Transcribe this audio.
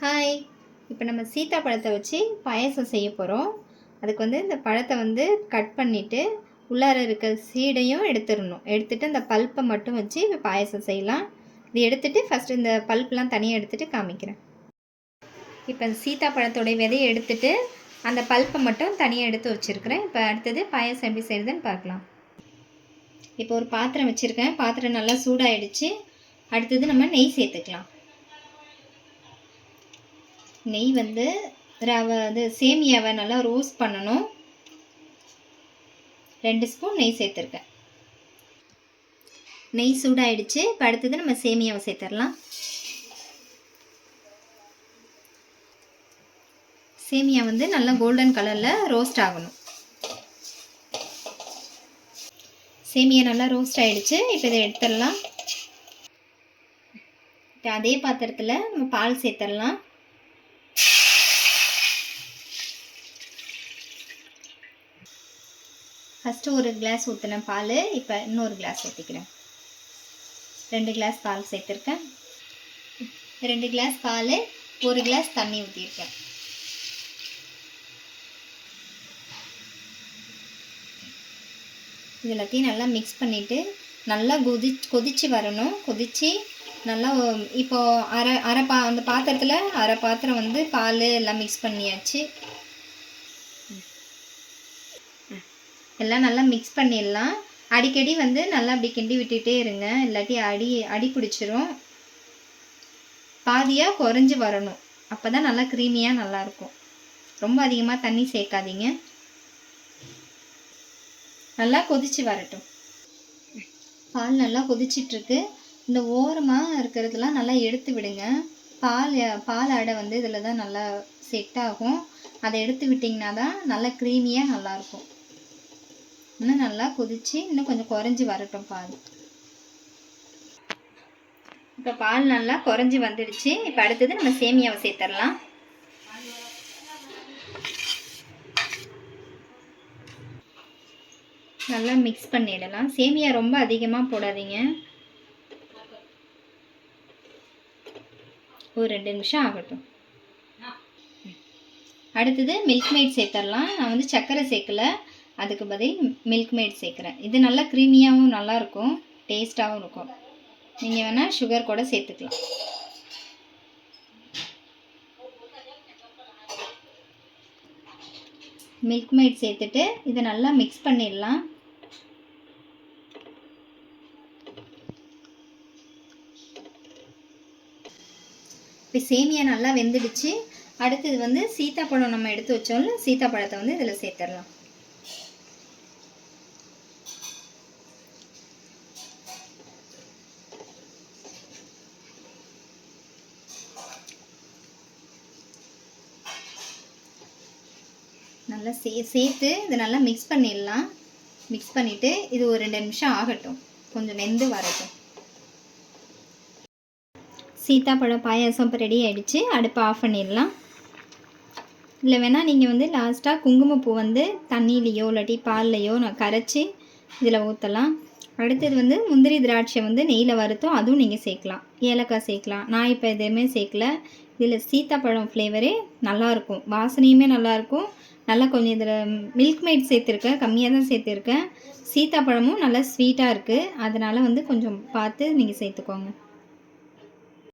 Hi இப்போ நம்ம சீத்தாப்பழத்தை வச்சு பாயாசம் செய்ய போகிறோம் அதுக்கு வந்து இந்த பழத்தை வந்து கட் பண்ணிவிட்டு உள்ளார இருக்க சீடையும் எடுத்துடணும். எடுத்துகிட்டு அந்த பல்ப்பை மட்டும் வச்சு இப்போ பாயாசம் செய்யலாம். இது எடுத்துகிட்டு ஃபஸ்ட்டு இந்த பல்ப்லாம் தனியாக எடுத்துகிட்டு காமிக்கிறேன். இப்போ சீதா பழத்தோடைய விதையை எடுத்துகிட்டு அந்த பல்ப்பை மட்டும் தனியாக எடுத்து வச்சுருக்கிறேன். இப்போ அடுத்தது பாயாசம் எப்படி செய்கிறதுன்னு பார்க்கலாம். இப்போ ஒரு பாத்திரம் வச்சுருக்கேன். பாத்திரம் நல்லா சூடாகிடுச்சு அடுத்தது நம்ம நெய் சேர்த்துக்கலாம். நெய் வந்து ரவை அது சேமியாவை நல்லா ரோஸ்ட் பண்ணணும். ரெண்டு ஸ்பூன் நெய் சேர்த்துருக்கேன். நெய் சூடாயிடுச்சு. இப்போ அடுத்தது நம்ம சேமியாவை சேர்த்துடலாம். சேமியா வந்து நல்லா கோல்டன் கலரில் ரோஸ்ட் ஆகணும். சேமியா நல்லா ரோஸ்ட் ஆகிடுச்சு இப்போ இதை எடுத்துடலாம். இப்போ அதே பாத்திரத்தில் நம்ம பால் சேர்த்துடலாம். ஃபஸ்ட்டு ஒரு கிளாஸ் ஊற்றின பால் இப்போ இன்னொரு கிளாஸ் ஊற்றிக்கிறேன் ரெண்டு கிளாஸ் பால் சேர்த்துருக்கேன். ரெண்டு கிளாஸ் பால் ஒரு கிளாஸ் தண்ணி ஊற்றிருக்கேன் இது எல்லாத்தையும் நல்லா மிக்ஸ் பண்ணிவிட்டு நல்லா கொதி கொதித்து வரணும். கொதித்து நல்லா இப்போ அரை அரை பா அந்த பாத்திரத்தில் அரை பாத்திரம் வந்து பால் எல்லாம் மிக்ஸ் பண்ணியாச்சு. எல்லாம் நல்லா மிக்ஸ் பண்ணிடலாம். அடிக்கடி வந்து நல்லா அப்படி கிண்டி விட்டுட்டே இருங்க. இல்லாட்டி அடி அடி பிடிச்சிரும். பாதியாக குறைஞ்சி வரணும். அப்போ தான் நல்லா க்ரீமியாக நல்லாயிருக்கும். ரொம்ப அதிகமாக தண்ணி சேர்க்காதீங்க. நல்லா கொதிச்சு வரட்டும். பால் நல்லா கொதிச்சிட்ருக்கு. இந்த ஓரமாக இருக்கிறதுலாம் நல்லா எடுத்து விடுங்க. பால் பால் அடை வந்து இதில் தான் நல்லா செட் ஆகும். அதை எடுத்து விட்டிங்கன்னா தான் நல்லா க்ரீமியாக நல்லாயிருக்கும். இன்னும் நல்லா கொதித்து இன்னும் கொஞ்சம் குறைஞ்சி வரட்டும் பால். இப்போ பால் நல்லா குறைஞ்சி வந்துடுச்சு. இப்போ அடுத்தது நம்ம சேமியாவை சேர்த்துடலாம் நல்லா மிக்ஸ் பண்ணிடலாம். சேமியா ரொம்ப அதிகமாக போடாதீங்க. ஒரு ரெண்டு நிமிஷம் ஆகட்டும். அடுத்தது மில்க் மெய்ட் சேர்த்துடலாம் நான் வந்து சர்க்கரை சேர்க்கல. அதுக்கு பதில் மில்க் மேட் சேர்க்குறேன். இது நல்லா க்ரீமியாகவும் நல்லாயிருக்கும் டேஸ்ட்டாகவும் இருக்கும். நீங்கள் வேணால் சுகர் கூட சேர்த்துக்கலாம். மில்க் மேட் சேர்த்துட்டு இதை நல்லா மிக்ஸ் பண்ணிடலாம். இப்போ சேமியா நல்லா வெந்துடுச்சு. அடுத்தது வந்து சீத்தாப்பழம் நம்ம எடுத்து வச்சோம்ல சீத்தாப்பழத்தை வந்து இதில் சேர்த்துடலாம். நல்லா சே சேர்த்து இதை நல்லா மிக்ஸ் பண்ணிடலாம். மிக்ஸ் பண்ணிவிட்டு இது ஒரு ரெண்டு நிமிஷம் ஆகட்டும். கொஞ்சம் வெந்து வரட்டும். சீத்தாப்பழம் பாயாசம் இப்போ ரெடி ஆகிடுச்சு அடுப்பை ஆஃப் பண்ணிடலாம். இல்லை வேணால் நீங்கள் வந்து லாஸ்ட்டாக குங்குமப்பூ வந்து தண்ணியிலையோ இல்லாட்டி பால்லையோ நான் கரைச்சி இதில் ஊற்றலாம் அடுத்தது வந்து முந்திரி திராட்சை வந்து நெய்யில் வறுத்தோம். அதுவும் நீங்கள் சேர்க்கலாம். ஏலக்காய் சேர்க்கலாம். நான் இப்போ எதுவுமே சேர்க்கல. இதில் சீத்தாப்பழம் ஃப்ளேவரே நல்லாயிருக்கும் வாசனையுமே நல்லாயிருக்கும் நல்லா கொஞ்சம் இதில் மில்க் மெய்ட் சேர்த்துருக்கேன் கம்மியாக தான் சேர்த்துருக்கேன். சீத்தாப்பழமும் நல்லா ஸ்வீட்டாக இருக்குது அதனால் வந்து கொஞ்சம் பார்த்து நீங்கள் சேர்த்துக்கோங்க.